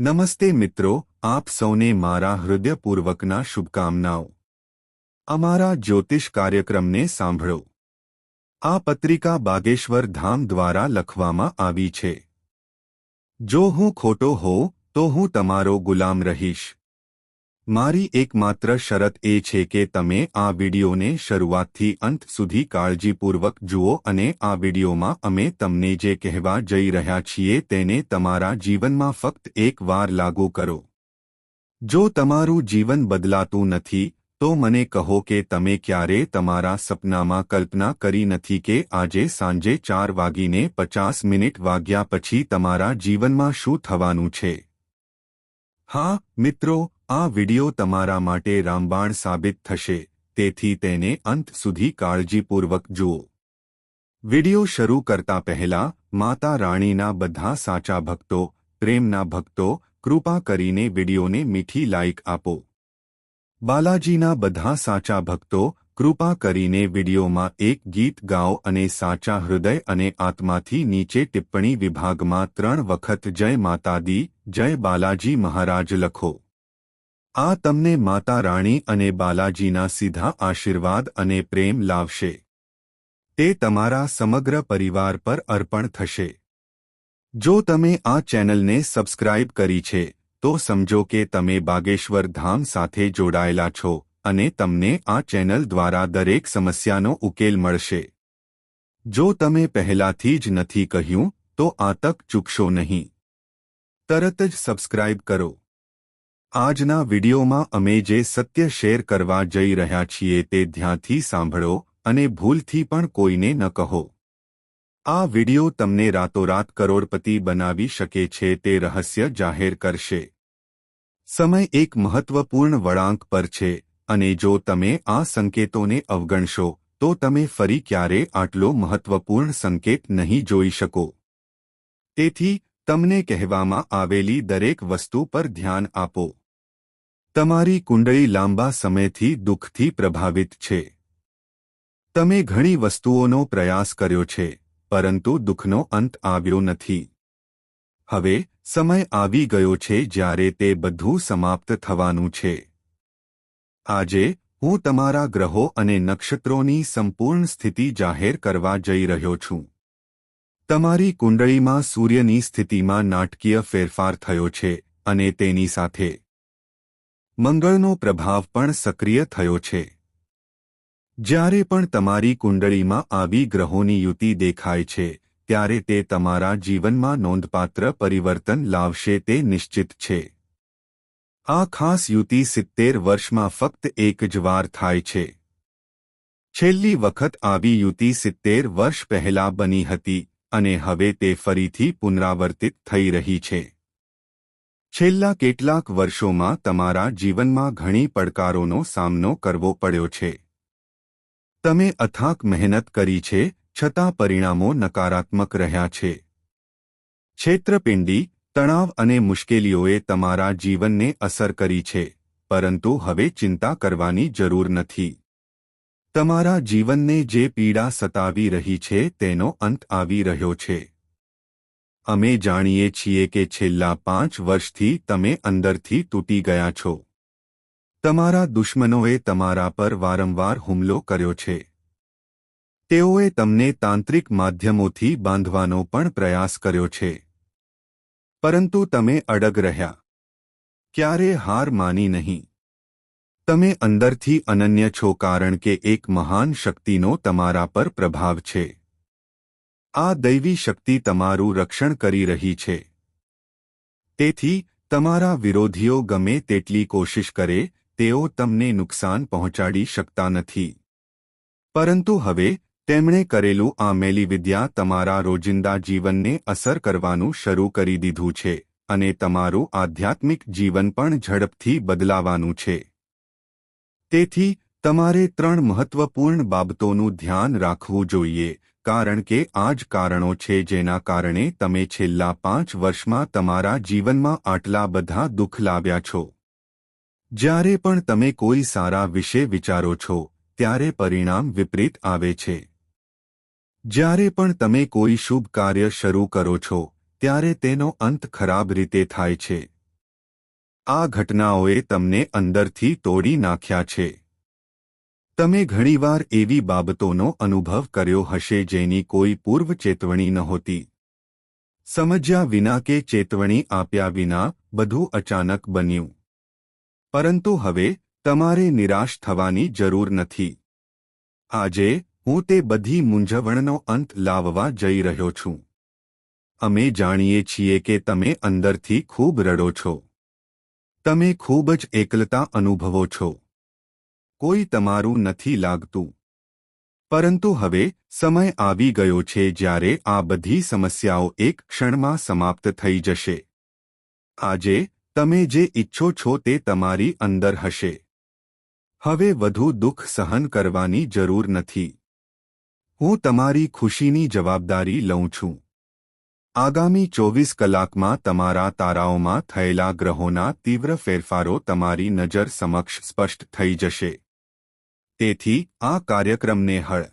નમસ્તે મિત્રો, આપ સૌને મારા હૃદયપૂર્વકના શુભકામનાઓ. અમારા જ્યોતિષ કાર્યક્રમને સાંભળો. આ પત્રિકા બાગેશ્વર ધામ દ્વારા લખવામાં આવી છે. જો હું ખોટો હોઉં, તો હું તમારો ગુલામ રહીશ. મારી એકમાત્ર શરત એ છે કે તમે આ વિડિયોને શરૂઆતથી અંત સુધી કાળજીપૂર્વક જુઓ અને આ વિડિયોમાં અમે તમને જે કહેવા જઈ રહ્યા છીએ તેને તમારા જીવનમાં ફક્ત એક વાર લાગુ કરો. જો તમારું જીવન બદલાતું નથી, તો મને કહો કે તમે ક્યારે તમારા સપનામાં કલ્પના કરી નથી કે આજે સાંજે ચાર વાગીને પચાસ મિનિટ વાગ્યા પછી તમારા જીવનમાં શું થવાનું છે? હા, મિત્રો આ વિડિયો તમારા માટે રામબાણ સાબિત થશે, તેથી તેને અંત સુધી કાળજીપૂર્વક જુઓ. વિડિયો શરૂ કરતા પહેલા, માતા રાણીના બધા સાચા ભક્તો, પ્રેમના ભક્તો, કૃપા કરીને વિડિયોને મીઠી લાઇક આપો. બાલાજીના બધા સાચા ભક્તો, કૃપા કરીને વિડિયોમાં એક ગીત ગાઓ અને સાચા હૃદય અને આત્માથી નીચે ટિપ્પણી વિભાગમાં ત્રણ વખત જય માતાદી, જય બાલાજી મહારાજ લખો. આ તમને માતા રાણી અને બાલાજીના સીધા આશીર્વાદ અને પ્રેમ લાવશે. તે તમારા સમગ્ર પરિવાર પર અર્પણ થશે. જો તમે આ ચેનલને સબસ્ક્રાઇબ કરી છે, તો સમજો કે તમે બાગેશ્વર ધામ સાથે જોડાયેલા છો અને તમને આ ચેનલ દ્વારા દરેક સમસ્યાનો ઉકેલ મળશે. જો તમે પહેલાથી જ નથી કહ્યું, તો આ તક ચૂકશો નહીં. તરત જ સબસ્ક્રાઇબ કરો. આજના વિડિયોમાં અમે જે સત્ય શેર કરવા જઈ રહ્યા છીએ તે ધ્યાનથી સાંભળો અને ભૂલથી પણ કોઈને ન કહો. આ વિડિયો તમને રાતોરાત કરોડપતિ બનાવી શકે છે તે રહસ્ય જાહેર કરશે. સમય એક મહત્વપૂર્ણ વળાંક પર છે અને જો તમે આ સંકેતોને અવગણશો, તો તમે ફરી ક્યારે આટલો મહત્વપૂર્ણ સંકેત નહીં જોઈ શકો. તેથી, તમને કહેવામાં આવેલી દરેક વસ્તુ પર ધ્યાન આપો. તમારી કુંડળી લાંબા સમયથી દુઃખથી પ્રભાવિત છે. તમે ઘણી વસ્તુઓનો પ્રયાસ કર્યો છે, પરંતુ દુઃખનો અંત આવ્યો નથી. હવે, સમય આવી ગયો છે જ્યારે તે બધું સમાપ્ત થવાનું છે. આજે, હું તમારા ગ્રહો અને નક્ષત્રોની સંપૂર્ણ સ્થિતિ જાહેર કરવા જઈ રહ્યો છું. તમારી કુંડળીમાં સૂર્યની સ્થિતિમાં નાટકીય ફેરફાર થયો છે, અને તેની સાથે મંગળનો પ્રભાવ પણ સક્રિય થયો છે. જ્યારે પણ તમારી કુંડળીમાં આવી ગ્રહોની યુતિ દેખાય છે, ત્યારે તે તમારા જીવનમાં નોંધપાત્ર પરિવર્તન લાવશે તે નિશ્ચિત છે. આ ખાસ યુતિ સિત્તેર વર્ષમાં ફક્ત એક જ વાર થાય છે. છેલ્લી વખત આવી યુતિ સિત્તેર વર્ષ પહેલા બની હતી, અને હવે તે ફરીથી પુનરાવર્તિત થઈ રહી છે. છેલ્લા કેટલાક વર્ષોમાં તમારા જીવનમાં ઘણી પડકારોનો સામનો કરવો પડ્યો છે. તમે અથાક મહેનત કરી છે, છતાં પરિણામો નકારાત્મક રહ્યા છે. છેત્રપિંડી, તણાવ અને મુશ્કેલીઓએ તમારા જીવનને અસર કરી છે, પરંતુ હવે ચિંતા કરવાની જરૂર નથી. તમારા જીવનને જે પીડા સતાવી રહી છે, તેનો અંત આવી રહ્યો છે. અમે જાણીએ છીએ કે છેલ્લા પાંચ વર્ષથી તમે અંદરથી તૂટી ગયા છો. તમારા દુશ્મનોએ તમારા પર વારંવાર હુમલો કર્યો છે. તેઓએ તમને તાંત્રિક માધ્યમોથી બાંધવાનો પણ પ્રયાસ કર્યો છે. પરંતુ તમે અડગ રહ્યા. ક્યારે હાર માની નહીં. તમે અંદરથી અનન્ય છો કારણ કે એક મહાન શક્તિનો તમારા પર પ્રભાવ છે. આ દૈવી શક્તિ તમારું રક્ષણ કરી રહી છે. તેથી, તમારા વિરોધીઓ ગમે તેટલી કોશિશ કરે, તેઓ તમને નુકસાન પહોંચાડી શકતા નથી. પરંતુ હવે, તેમણે કરેલું આ મેલી વિદ્યા તમારા રોજિંદા જીવનને અસર કરવાનું શરૂ કરી દીધું છે, અને તમારું આધ્યાત્મિક જીવન પણ ઝડપથી બદલાવાનું છે. તેથી, તમારે ત્રણ મહત્વપૂર્ણ બાબતોનું ધ્યાન રાખવું જોઈએ કારણ કે આ જ કારણો છે જેના કારણે તમે છેલ્લા પાંચ વર્ષમાં તમારા જીવનમાં આટલા બધા દુઃખ લાવ્યા છો. જ્યારે પણ તમે કોઈ સારા વિશે વિચારો છો, ત્યારે પરિણામ વિપરીત આવે છે. જ્યારે પણ તમે કોઈ શુભ કાર્ય શરૂ કરો છો, ત્યારે તેનો અંત ખરાબ રીતે થાય છે. આ ઘટનાઓએ તમને અંદરથી તોડી નાખ્યા છે. તમે ઘણીવાર એવી બાબતોનો અનુભવ કર્યો હશે જેની કોઈ પૂર્વ ચેતવણી નહોતી. સમજ્યા વિના કે ચેતવણી આપ્યા વિના બધું અચાનક બન્યું. પરંતુ હવે તમારે નિરાશ થવાની જરૂર નથી. આજે હું તે બધી મૂંઝવણનો અંત લાવવા જઈ રહ્યો છું. અમે જાણીએ છીએ કે તમે અંદરથી ખૂબ રડો છો. તમે ખૂબ જ એકલતા અનુભવો છો. કોઈ તમારું નથી લાગતું. પરંતુ હવે સમય આવી ગયો છે જ્યારે આ બધી સમસ્યાઓ એક ક્ષણમાં સમાપ્ત થઈ જશે. આજે તમે જે ઈચ્છો છો તે તમારી અંદર હશે. હવે વધુ દુઃખ સહન કરવાની જરૂર નથી. હું તમારી ખુશીની જવાબદારી લઉં છું. આગામી ચોવીસ કલાકમાં તમારા તારાઓમાં થયેલા ગ્રહોના તીવ્ર ફેરફારો તમારી નજર સમક્ષ સ્પષ્ટ થઈ જશે. તેથી આ કાર્યક્રમને હળ.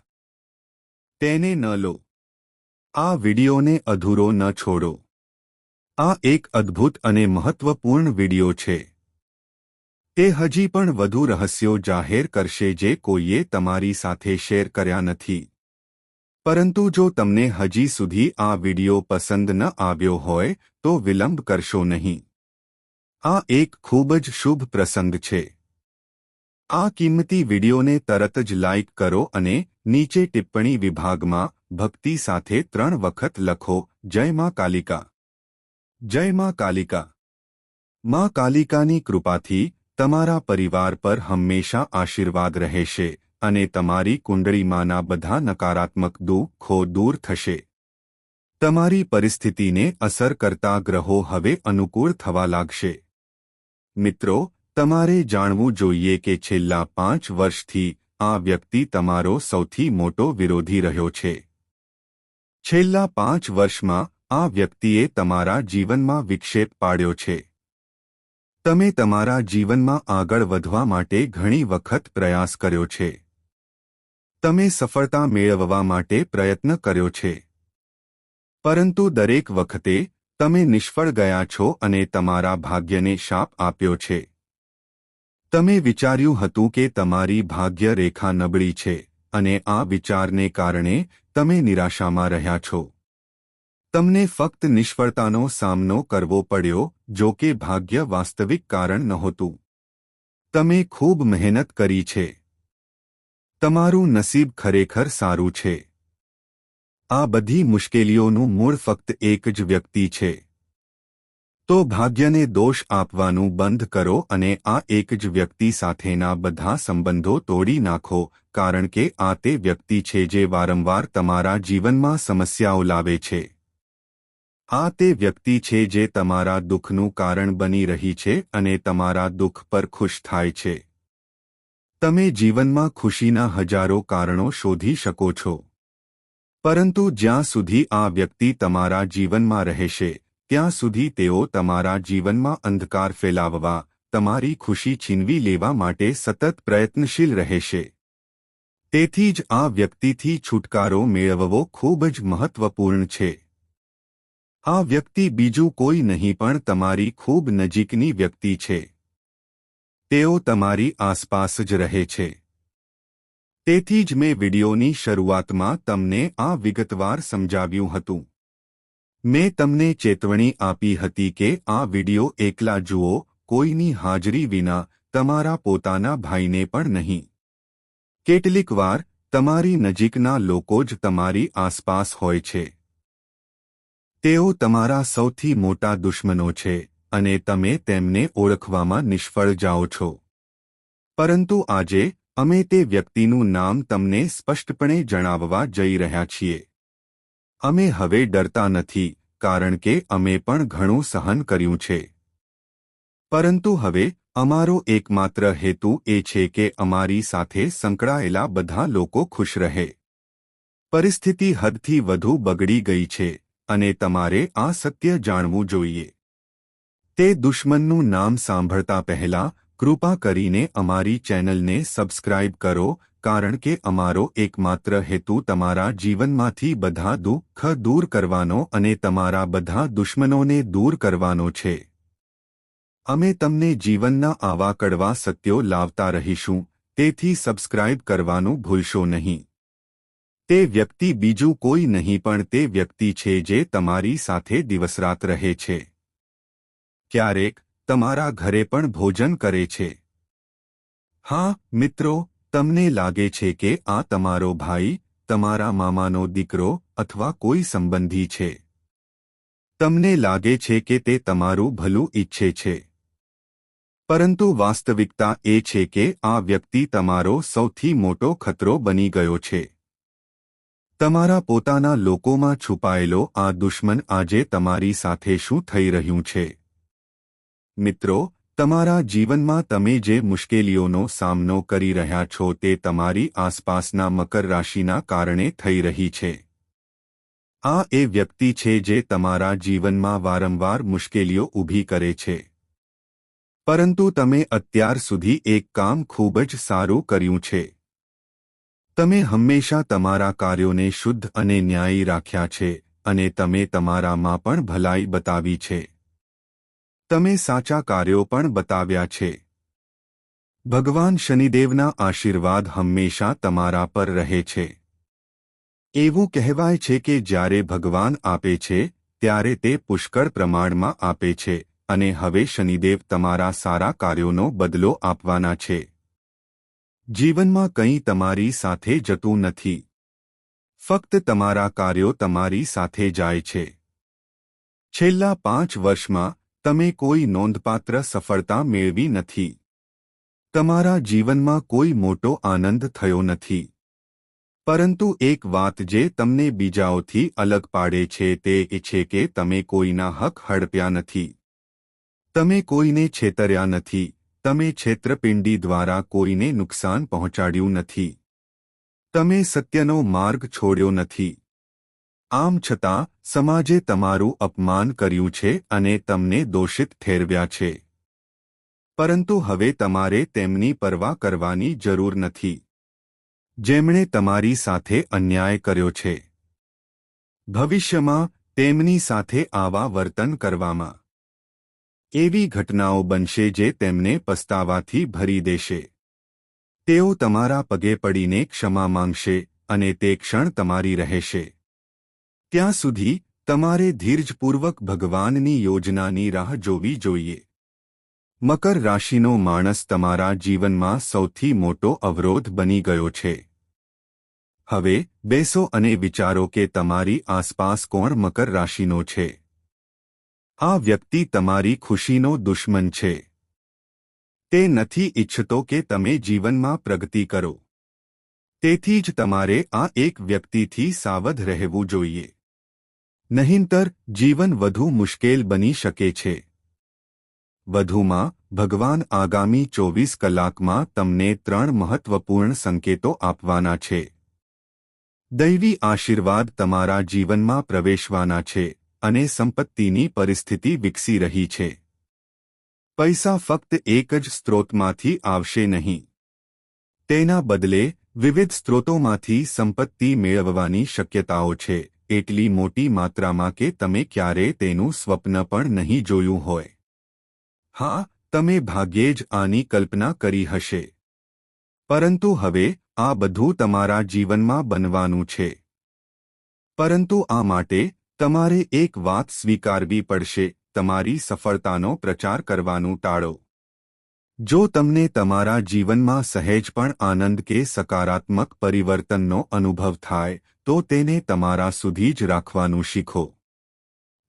તેને ન લો. આ વિડીયોને અધૂરો ન છોડો. આ એક અદ્ભુત અને મહત્વપૂર્ણ વીડિયો છે. તે હજી પણ વધુ રહસ્યો જાહેર કરશે જે કોઈએ તમારી સાથે શેર કર્યા નથી. પરંતુ જો તમને હજી સુધી આ વીડિયો પસંદ ન આવ્યો હોય, તો વિલંબ કરશો નહીં. આ એક ખૂબ જ શુભ પ્રસંગ છે. આ કિંમતી વિડિયોને તરત જ લાઇક કરો અને નીચે ટિપ્પણી વિભાગમાં ભક્તિ સાથે ત્રણ વખત લખો, જય માં કાલિકા. જય માં કાલિકા. માં કાલિકાની કૃપાથી તમારા પરિવાર પર હંમેશા આશીર્વાદ રહેશે અને તમારી કુંડળીમાંના બધા નકારાત્મક દુઃખો દૂર થશે. તમારી પરિસ્થિતિને અસર કરતા ગ્રહો હવે અનુકૂળ થવા લાગશે. મિત્રો તમારે જાણવું જોઈએ કે છેલ્લા પાંચ વર્ષથી આ વ્યક્તિ તમારો સૌથી મોટો વિરોધી રહ્યો છે. છેલ્લા પાંચ વર્ષમાં આ વ્યક્તિએ તમારા જીવનમાં વિક્ષેપ પાડ્યો છે. તમે તમારા જીવનમાં આગળ વધવા માટે ઘણી વખત પ્રયાસ કર્યો છે. તમે સફળતા મેળવવા માટે પ્રયત્ન કર્યો છે. પરંતુ દરેક વખતે તમે નિષ્ફળ ગયા છો અને તમારા ભાગ્યને શાપ આપ્યો છે. તમે વિચાર્યું હતું કે તમારી ભાગ્ય રેખા નબળી છે અને આ વિચારને કારણે તમે નિરાશામાં રહ્યા છો. તમને ફક્ત નિષ્ફળતાનો સામનો કરવો પડ્યો, જો કે ભાગ્ય વાસ્તવિક કારણ નહોતું. તમે ખૂબ મહેનત કરી છે. તમારું નસીબ ખરેખર સારું છે. આ બધી મુશ્કેલીઓનું મૂળ ફક્ત એક જ વ્યક્તિ છે. તો ભાગ્યને દોષ આપવાનું બંધ કરો અને આ એક જ વ્યક્તિ સાથેના બધા સંબંધો તોડી નાખો, કારણ કે આ તે વ્યક્તિ છે જે વારંવાર તમારા જીવનમાં સમસ્યાઓ લાવે છે. આ તે વ્યક્તિ છે જે તમારા દુઃખનું કારણ બની રહી છે અને તમારા દુઃખ પર ખુશ થાય છે. તમે જીવનમાં ખુશીના હજારો કારણો શોધી શકો છો. પરંતુ જ્યાં સુધી આ વ્યક્તિ તમારા જીવનમાં રહેશે ત્યાં સુધી તેઓ તમારા જીવનમાં અંધકાર ફેલાવવા, તમારી ખુશી છીનવી લેવા માટે સતત પ્રયત્નશીલ રહેશે. તેથી જ આ વ્યક્તિથી છુટકારો મેળવવો ખૂબ જ મહત્વપૂર્ણ છે. આ વ્યક્તિ બીજું કોઈ નહીં પણ તમારી ખૂબ નજીકની વ્યક્તિ છે. તેઓ તમારી આસપાસ જ રહે છે. તેથી જ મેં વિડિયોની શરૂઆતમાં તમને આ વિગતવાર સમજાવ્યું હતું. મેં તમને ચેતવણી આપી હતી કે આ વિડિયો એકલા જુઓ, કોઈની હાજરી વિના તમારા પોતાના ભાઈને પણ નહીં. કેટલીક વાર તમારી નજીકના લોકો જ તમારી આસપાસ હોય છે. તેઓ તમારા સૌથી મોટા દુશ્મનો છે અને તમે તેમને ઓળખવામાં નિષ્ફળ જાઓ છો. પરંતુ આજે અમે તે વ્યક્તિનું નામ તમને સ્પષ્ટપણે જણાવવા જઈ રહ્યા છીએ. અમે હવે ડરતા નથી, કારણ કે અમે પણ ઘણું સહન કર્યું છે. પરંતુ હવે, અમારો એકમાત્ર હેતુ એ છે કે અમારી સાથે સંકળાયેલા બધા લોકો ખુશ રહે. પરિસ્થિતિ હદથી વધુ બગડી ગઈ છે, અને તમારે આ સત્ય જાણવું જોઈએ. તે દુશ્મનનું નામ સાંભળતા પહેલા કૃપા કરીને અમારી ચેનલને સબસ્ક્રાઇબ કરો, કારણ કે અમારો એકમાત્ર હેતુ તમારા જીવનમાંથી બધા દુઃખ દૂર કરવાનો અને તમારા બધા દુશ્મનોને દૂર કરવાનો છે. અમે તમને જીવનના આવા કડવા સત્યો લાવતા રહીશું, તેથી સબસ્ક્રાઇબ કરવાનું ભૂલશો નહીં. તે વ્યક્તિ બીજું કોઈ નહીં, પણ તે વ્યક્તિ છે જે તમારી સાથે દિવસરાત રહે છે. ક્યારેક તમારા ઘરે પણ ભોજન કરે છે. હા, મિત્રો, તમને લાગે છે કે આ તમારો ભાઈ, તમારા મામાનો દીકરો અથવા કોઈ સંબંધી છે. તમને લાગે છે કે તે તમારું ભલું ઈચ્છે છે. પરંતુ વાસ્તવિકતા એ છે કે આ વ્યક્તિ તમારો સૌથી મોટો ખતરો બની ગયો છે. તમારા પોતાના લોકોમાં છુપાયેલો આ દુશ્મન આજે તમારી સાથે શું થઈ રહ્યું છે? મિત્રો, તમારા જીવનમાં તમે જે મુશ્કેલીઓનો સામનો કરી રહ્યા છો તે તમારી આસપાસના મકર રાશિના કારણે થઈ રહી છે. આ એ વ્યક્તિ છે જે તમારા જીવનમાં વારંવાર મુશ્કેલીઓ ઊભી કરે છે. પરંતુ તમે અત્યાર સુધી એક કામ ખૂબ જ સારું કર્યું છે. તમે હંમેશા તમારા કાર્યોને શુદ્ધ અને ન્યાયી રાખ્યા છે અને તમે તમારામાં પણ ભલાઈ બતાવી છે. તમે સાચા કાર્યો પણ બતાવ્યા છે. ભગવાન શનિદેવના આશીર્વાદ હંમેશા તમારા પર રહે છે. એવું કહેવાય છે કે જ્યારે ભગવાન આપે છે, ત્યારે તે પુષ્કળ પ્રમાણમાં આપે છે અને હવે શનિદેવ તમારા સારા કાર્યોનો બદલો આપવાના છે. જીવનમાં કંઈ તમારી સાથે જતું નથી. ફક્ત તમારા કાર્યો તમારી સાથે જાય છે. છેલ્લા પાંચ વર્ષમાં તમે કોઈ નોંધપાત્ર સફળતા મેળવી નથી. તમારા જીવનમાં કોઈ મોટો આનંદ થયો નથી. પરંતુ એક વાત જે તમને બીજાઓથી અલગ પાડે છે તે એ છે કે તમે કોઈના હક હડપ્યા નથી. તમે કોઈને છેતર્યા નથી. તમે છેતરપિંડી દ્વારા કોઈને નુકસાન પહોંચાડ્યું નથી. તમે સત્યનો માર્ગ છોડ્યો નથી. આમ છતાં, સમાજે તમારું અપમાન કર્યું છે અને તમને દોષિત ઠેરવ્યા છે. પરંતુ હવે તમારે તેમની પરવા કરવાની જરૂર નથી. જેમણે તમારી સાથે અન્યાય કર્યો છે. ભવિષ્યમાં, તેમની સાથે આવા વર્તન કરવામાં એવી ઘટનાઓ બનશે જે તેમને પસ્તાવાથી ભરી દેશે. તેઓ તમારા પગે પડીને ક્ષમા માંગશે અને તે ક્ષણ તમારી રહેશે. ત્યાં સુધી તમારે ધીરજપૂર્વક ભગવાનની યોજનાની રાહ જોવી જોઈએ. મકર રાશિનો માણસ તમારા જીવનમાં સૌથી મોટો અવરોધ બની ગયો છે. હવે બેસો અને વિચારો કે તમારી આસપાસ કોણ મકર રાશિનો છે. આ વ્યક્તિ તમારી ખુશીનો દુશ્મન છે. તે નથી ઇચ્છતો કે તમે જીવનમાં પ્રગતિ કરો. તેથી જ તમારે આ એક વ્યક્તિથી સાવધ રહેવું જોઈએ. નહીંતર જીવન વધુ મુશ્કેલ બની શકે છે. વધુમાં, ભગવાન આગામી ચોવીસ કલાકમાં તમને ત્રણ મહત્વપૂર્ણ સંકેતો આપવાના છે. દૈવી આશીર્વાદ તમારા જીવનમાં પ્રવેશવાના છે અને સંપત્તિની પરિસ્થિતિ વિકસી રહી છે. પૈસા ફક્ત એક જ સ્ત્રોતમાંથી આવશે નહીં. તેના બદલે, વિવિધ સ્ત્રોતોમાંથી સંપત્તિ મેળવવાની શક્યતાઓ છે. એટલી મોટી માત્રામાં કે તમે ક્યારે તેનું સ્વપ્ન પણ નહીં જોયું હોય. હા, તમે ભાગ્યે જ આની કલ્પના કરી હશે. પરંતુ હવે, આ બધું તમારા જીવનમાં બનવાનું છે. પરંતુ આ માટે, તમારે એક વાત સ્વીકારવી પડશે, તમારી સફળતાનો પ્રચાર કરવાનું ટાળો. જો તમને તમારા જીવનમાં સહેજ પણ આનંદ કે સકારાત્મક પરિવર્તનનો અનુભવ થાય તો તેને તમારા સુધી જ રાખવાનું શીખો.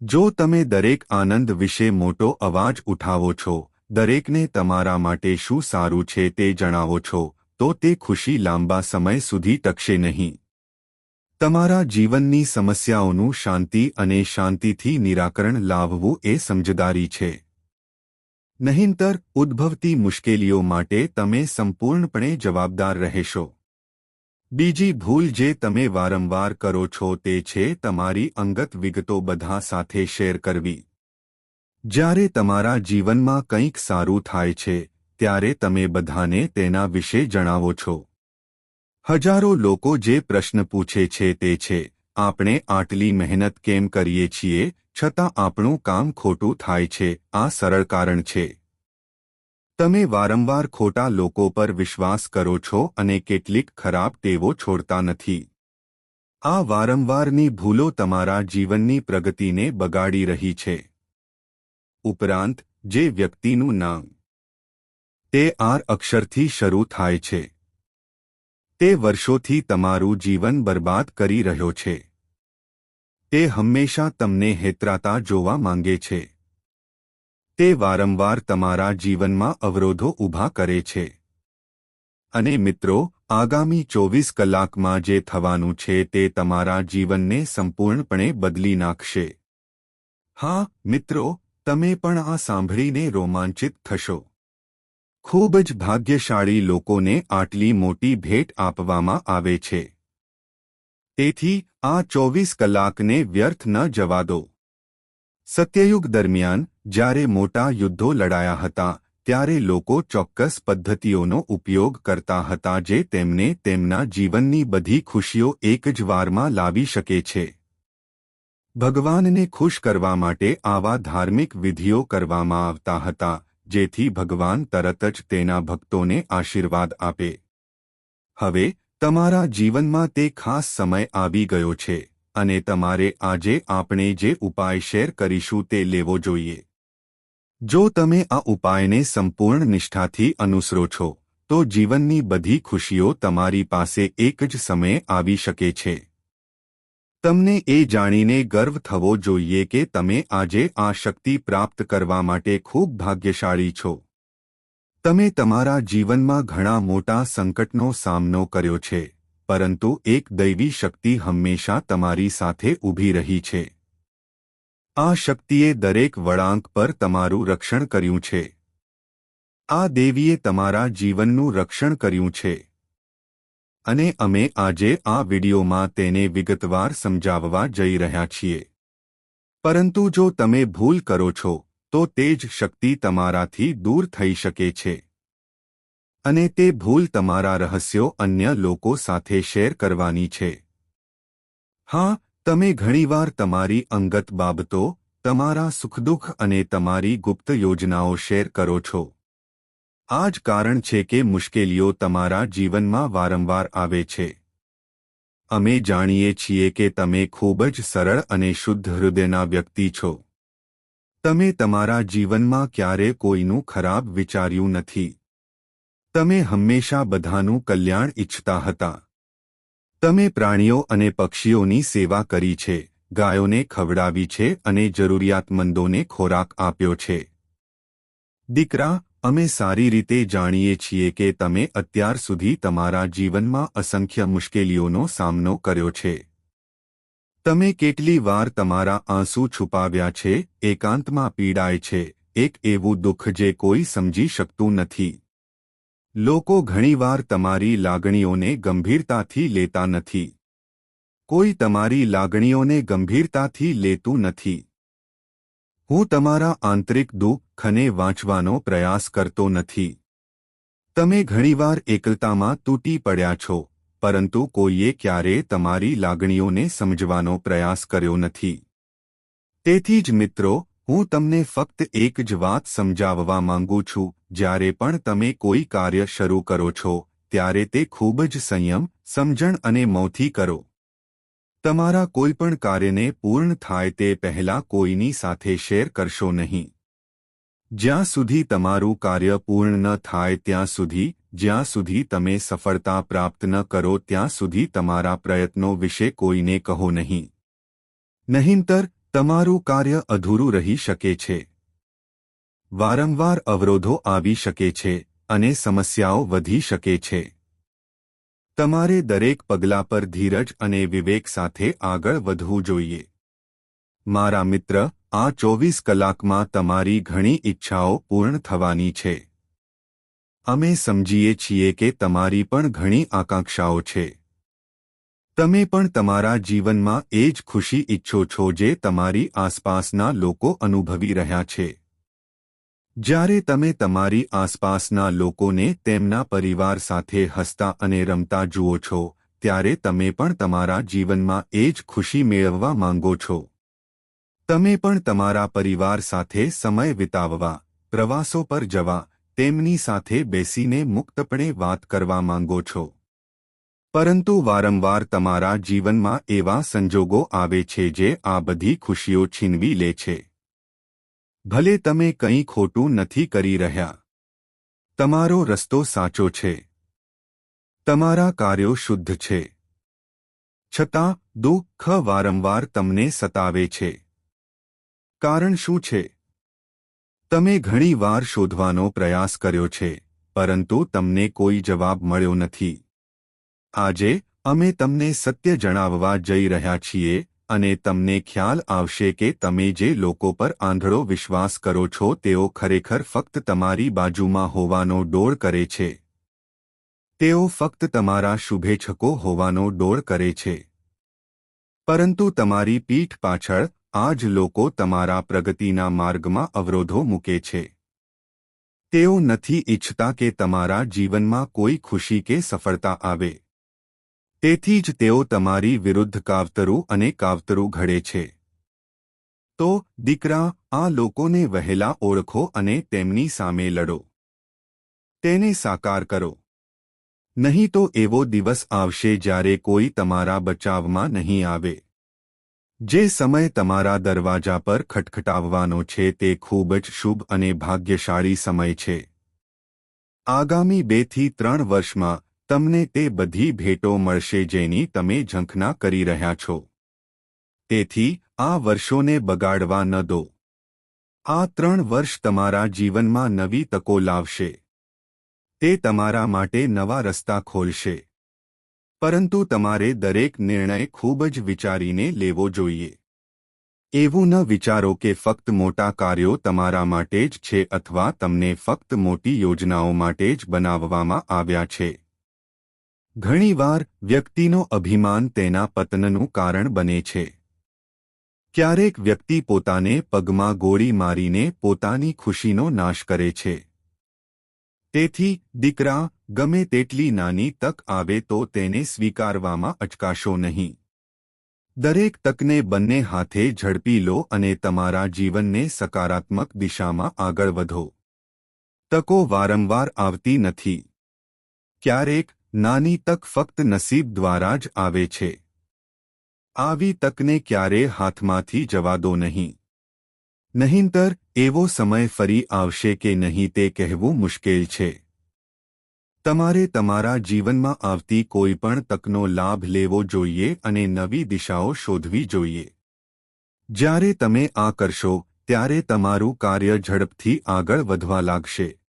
જો તમે દરેક આનંદ વિશે મોટો અવાજ ઉઠાવો છો, દરેકને તમારા માટે શું સારું છે તે જણાવો છો, તો તે ખુશી લાંબા સમય સુધી ટકશે નહીં. તમારા જીવનની સમસ્યાઓનું શાંતિ અને શાંતિથી નિરાકરણ લાવવું એ સમજદારી છે. નહીંતર, ઉદ્ભવતી મુશ્કેલીઓ માટે તમે સંપૂર્ણપણે જવાબદાર રહેશો. બીજી ભૂલ જે તમે વારંવાર કરો છો તે છે તમારી અંગત વિગતો બધા સાથે શેર કરવી. જ્યારે તમારા જીવનમાં કંઈક સારું થાય છે, ત્યારે તમે બધાને તેના વિશે જણાવો છો. હજારો લોકો જે પ્રશ્ન પૂછે છે તે છે, આપણે આટલી મહેનત કેમ કરીએ છીએ, છતાં આપણું કામ ખોટું થાય છે, આ સરળ કારણ છે. તમે વારંવાર ખોટા લોકો પર વિશ્વાસ કરો છો અને કેટલીક ખરાબ ટેવો છોડતા નથી. આ વારંવારની ભૂલો તમારા જીવનની પ્રગતિને બગાડી રહી છે. ઉપરાંત, જે વ્યક્તિનું નામ તે આર અક્ષરથી શરૂ થાય છે. તે વર્ષોથી તમારું જીવન બરબાદ કરી રહ્યો છે. તે હંમેશા તમને હેતરાતા જોવા માંગે છે. તે વારંવાર તમારા જીવનમાં અવરોધો ઊભા કરે છે. અને મિત્રો, આગામી ચોવીસ કલાકમાં જે થવાનું છે તે તમારા જીવનને સંપૂર્ણપણે બદલી નાખશે. હા, મિત્રો, તમે પણ આ સાંભળીને રોમાંચિત થશો. ખૂબ જ ભાગ્યશાળી લોકોને આટલી મોટી ભેટ આપવામાં આવે છે. તેથી, આ ચોવીસ કલાકને વ્યર્થ ન જવા દો. સત્યયુગ દરમિયાન જ્યારે મોટા યુદ્ધો લડાયા હતા, ત્યારે લોકો ચોક્કસ પદ્ધતિઓનો ઉપયોગ કરતા હતા જે તેમને તેમના જીવનની બધી ખુશીઓ એક જ વારમાં લાવી શકે છે. ભગવાનને ખુશ કરવા માટે આવા ધાર્મિક વિધિઓ કરવામાં આવતા હતા, જેથી ભગવાન તરત જ તેના ભક્તોને આશીર્વાદ આપે. હવે, તમારા જીવનમાં તે ખાસ સમય આવી ગયો છે, અને તમારે આજે આપણે જે ઉપાય શેર કરીશું તે લેવો જોઈએ. જો તમે આ ઉપાયને સંપૂર્ણ નિષ્ઠાથી અનુસરો છો, તો જીવનની બધી ખુશીઓ તમારી પાસે એક જ સમયે આવી શકે છે. તમને એ જાણીને ગર્વ થવો જોઈએ કે તમે આજે આ શક્તિ પ્રાપ્ત કરવા માટે ખૂબ ભાગ્યશાળી છો. તમે તમારા જીવનમાં ઘણા મોટા સંકટનો સામનો કર્યો છે, પરંતુ એક દૈવી શક્તિ હંમેશા તમારી સાથે ઊભી રહી છે. આ શક્તિએ દરેક વળાંક પર તમારું રક્ષણ કર્યું છે. આ દેવીએ તમારા જીવનનું રક્ષણ કર્યું છે. અને અમે આજે આ વિડીયોમાં તેને વિગતવાર સમજાવવા જઈ રહ્યા છીએ. પરંતુ જો તમે ભૂલ કરો છો, તો તે જ શક્તિ તમારાથી દૂર થઈ શકે છે. અને તે ભૂલ તમારા રહસ્યો અન્ય લોકો સાથે શેર કરવાની છે. હા તમે ઘણીવાર તમારી અંગત બાબતો, તમારા સુખદુઃખ અને તમારી ગુપ્ત યોજનાઓ શેર કરો છો. આ જ કારણ છે કે મુશ્કેલીઓ તમારા જીવનમાં વારંવાર આવે છે. અમે જાણીએ છીએ કે તમે ખૂબ જ સરળ અને શુદ્ધ હૃદયના વ્યક્તિ છો. તમે તમારા જીવનમાં ક્યારે કોઈનું ખરાબ વિચાર્યું નથી. તમે હંમેશા બધાનું કલ્યાણ ઇચ્છતા હતા. તમે પ્રાણીઓ અને પક્ષીઓની સેવા કરી છે, ગાયોને ખવડાવી છે અને જરૂરિયાતમંદોને ખોરાક આપ્યો છે. દીકરા, અમે સારી રીતે જાણીએ છીએ કે તમે અત્યાર સુધી તમારા જીવનમાં અસંખ્ય મુશ્કેલીઓનો સામનો કર્યો છે. તમે કેટલી વાર તમારા આંસુ છુપાવ્યા છે, એકાંતમાં પીડાય છે, એક એવું દુઃખ જે કોઈ સમજી શકતું નથી. લોકો ઘણીવાર તમારી લાગણીઓને ગંભીરતાથી લેતા નથી. કોઈ તમારી લાગણીઓને ગંભીરતાથી લેતું નથી. હું તમારા આંતરિક દુઃખને વાંચવાનો પ્રયાસ કરતો નથી. તમે ઘણીવાર એકલતામાં તૂટી પડ્યા છો, પરંતુ કોઈએ ક્યારેય તમારી લાગણીઓને સમજવાનો પ્રયાસ કર્યો નથી. તેથી જ મિત્રો, હું તમને ફક્ત એક જ વાત સમજાવવા માંગુ છું જ્યારે પણ તમે કોઈ કાર્ય શરૂ કરો છો, ત્યારે તે ખૂબ જ સંયમ, સમજણ અને મૌથી કરો. તમારા કોઈપણ કાર્યને પૂર્ણ થાય તે પહેલાં કોઈની સાથે શેર કરશો નહીં. જ્યાં સુધી તમારું કાર્ય પૂર્ણ ન થાય ત્યાં સુધી, જ્યાં સુધી તમે સફળતા પ્રાપ્ત ન કરો ત્યાં સુધી તમારા પ્રયત્નો વિશે કોઈને કહો નહીં. નહીંતર, તમારું કાર્ય અધૂરું રહી શકે છે. વારંવાર અવરોધો આવી શકે છે અને સમસ્યાઓ વધી શકે છે. તમારે દરેક પગલા પર ધીરજ અને વિવેક સાથે આગળ વધવું જોઈએ. મારા મિત્ર, આ ચોવીસ કલાકમાં તમારી ઘણી ઈચ્છાઓ પૂર્ણ થવાની છે. અમે સમજીએ છીએ કે તમારી પણ ઘણી આકાંક્ષાઓ છે. તમે પણ તમારા જીવનમાં એ જ ખુશી ઈચ્છો છો જે તમારી આસપાસના લોકો અનુભવી રહ્યા છે. જ્યારે તમે તમારી આસપાસના લોકોને તેમના પરિવાર સાથે હસતા અને રમતા જુઓ છો, ત્યારે તમે પણ તમારા જીવનમાં એ જ ખુશી મેળવવા માંગો છો. તમે પણ તમારા પરિવાર સાથે સમય વિતાવવા, પ્રવાસો પર જવા, તેમની સાથે બેસીને મુક્તપણે વાત કરવા માંગો છો. પરંતુ વારંવાર તમારા જીવનમાં એવા સંજોગો આવે છે જે આ બધી ખુશીઓ છીનવી લે છે. ભલે તમે કંઈ ખોટું નથી કરી રહ્યા. તમારો રસ્તો સાચો છે. તમારા કાર્યો શુદ્ધ છે. છતાં, દુઃખ વારંવાર તમને સતાવે છે. કારણ શું છે? તમે ઘણી વાર શોધવાનો પ્રયાસ કર્યો છે, પરંતુ તમને કોઈ જવાબ મળ્યો નથી. આજે, અમે તમને સત્ય જણાવવા જઈ રહ્યા છીએ અને તમને ખ્યાલ આવશે કે તમે જે લોકો પર આંધળો વિશ્વાસ કરો છો તેઓ ખરેખર ફક્ત તમારી બાજુમાં હોવાનો ડોળ કરે છે. તેઓ ફક્ત તમારા શુભેચ્છકો હોવાનો ડોળ કરે છે. પરંતુ તમારી પીઠ પાછળ આ જ લોકો તમારા પ્રગતિના માર્ગમાં અવરોધો મૂકે છે. તેઓ નથી ઇચ્છતા કે તમારા જીવનમાં કોઈ ખુશી કે સફળતા આવે. તેથી જ તેઓ તમારી વિરુદ્ધ કાવતરું અને કાવતરું ઘડે છે. તો, દીકરા, આ લોકોને વહેલા ઓળખો અને તેમની સામે લડો. તેને સાકાર કરો. નહીં તો એવો દિવસ આવશે જ્યારે કોઈ તમારા બચાવમાં નહીં આવે. જે સમય તમારા દરવાજા પર ખટખટાવવાનો છે તે ખૂબ જ શુભ અને ભાગ્યશાળી સમય છે. આગામી બેથી ત્રણ વર્ષમાં તમને તે બધી ભેટો મળશે જેની તમે ઝંખના કરી રહ્યા છો. તેથી, આ વર્ષોને બગાડવા ન દો. આ ત્રણ વર્ષ તમારા જીવનમાં નવી તકો લાવશે. તે તમારા માટે નવા રસ્તા ખોલશે. પરંતુ તમારે દરેક નિર્ણય ખૂબ જ વિચારીને લેવો જોઈએ. એવું ન વિચારો કે ફક્ત મોટા કાર્યો તમારા માટે જ છે અથવા તમને ફક્ત મોટી યોજનાઓ માટે જ બનાવવામાં આવ્યા છે. ઘણીવાર વ્યક્તિનો અભિમાન તેના પતનનું કારણ બને છે. ક્યારેક વ્યક્તિ પોતાને પગમાં ગોળી મારીને પોતાની ખુશીનો નાશ કરે છે. તેથી, દીકરા, ગમે તેટલી નાની તક આવે તો તેને સ્વીકારવામાં અચકાશો નહીં. દરેક તકને બંને હાથે ઝડપી લો અને તમારા જીવનને સકારાત્મક દિશામાં આગળ વધો. તકો વારંવાર આવતી નથી. ક્યારેક નાની તક ફક્ત નસીબ દ્વારા જ આવે છે. આવી તકને ક્યારે હાથમાંથી જવા દો નહીં. નહીંતર, એવો સમય ફરી આવશે કે નહીં તે કહેવું મુશ્કેલ છે. તમારે તમારા જીવનમાં આવતી કોઈ પણ તકનો લાભ લેવો જોઈએ અને નવી દિશાઓ શોધવી જોઈએ. જ્યારે તમે આ કરશો, ત્યારે તમારું કાર્ય ઝડપથી આગળ વધવા લાગશે.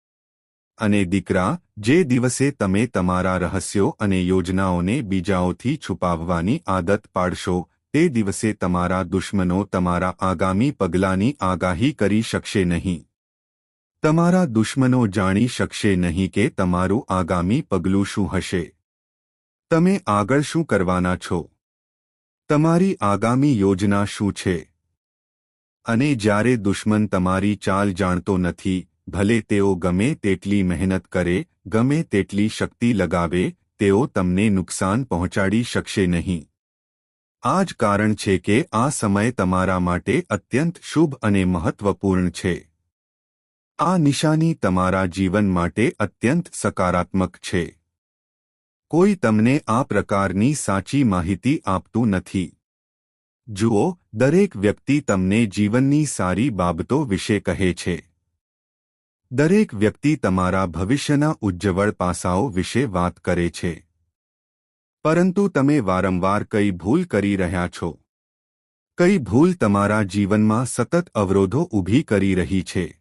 અને દીકરા, જે દિવસે તમે તમારા રહસ્યો અને યોજનાઓને બીજાઓથી છુપાવવાની આદત પાડશો, તે દિવસે તમારા દુશ્મનો તમારા આગામી પગલાંની આગાહી કરી શકશે નહીં. તમારા દુશ્મનો જાણી શકશે નહીં કે તમારું આગામી પગલું શું હશે. તમે આગળ શું કરવાના છો? તમારી આગામી યોજના શું છે? અને જ્યારે દુશ્મન તમારી ચાલ જાણતો નથી ભલે તેઓ ગમે તેટલી મહેનત કરે, ગમે તેટલી શક્તિ લગાવે, તેઓ તમને નુકસાન પહોંચાડી શકશે નહીં. આ જ કારણ છે કે આ સમય તમારા માટે અત્યંત શુભ અને મહત્વપૂર્ણ છે. આ નિશાની તમારા જીવન માટે અત્યંત સકારાત્મક છે. કોઈ તમને આ પ્રકારની સાચી માહિતી આપતું નથી. જુઓ, દરેક વ્યક્તિ તમને જીવનની સારી બાબતો વિશે કહે છે. દરેક વ્યક્તિ તમારા ભવિષ્યના ઉજ્જવળ પાસાઓ વિશે વાત કરે છે. પરંતુ તમે વારંવાર કઈ ભૂલ કરી રહ્યા છો? કઈ ભૂલ તમારા જીવનમાં સતત અવરોધો ઊભી કરી રહી છે?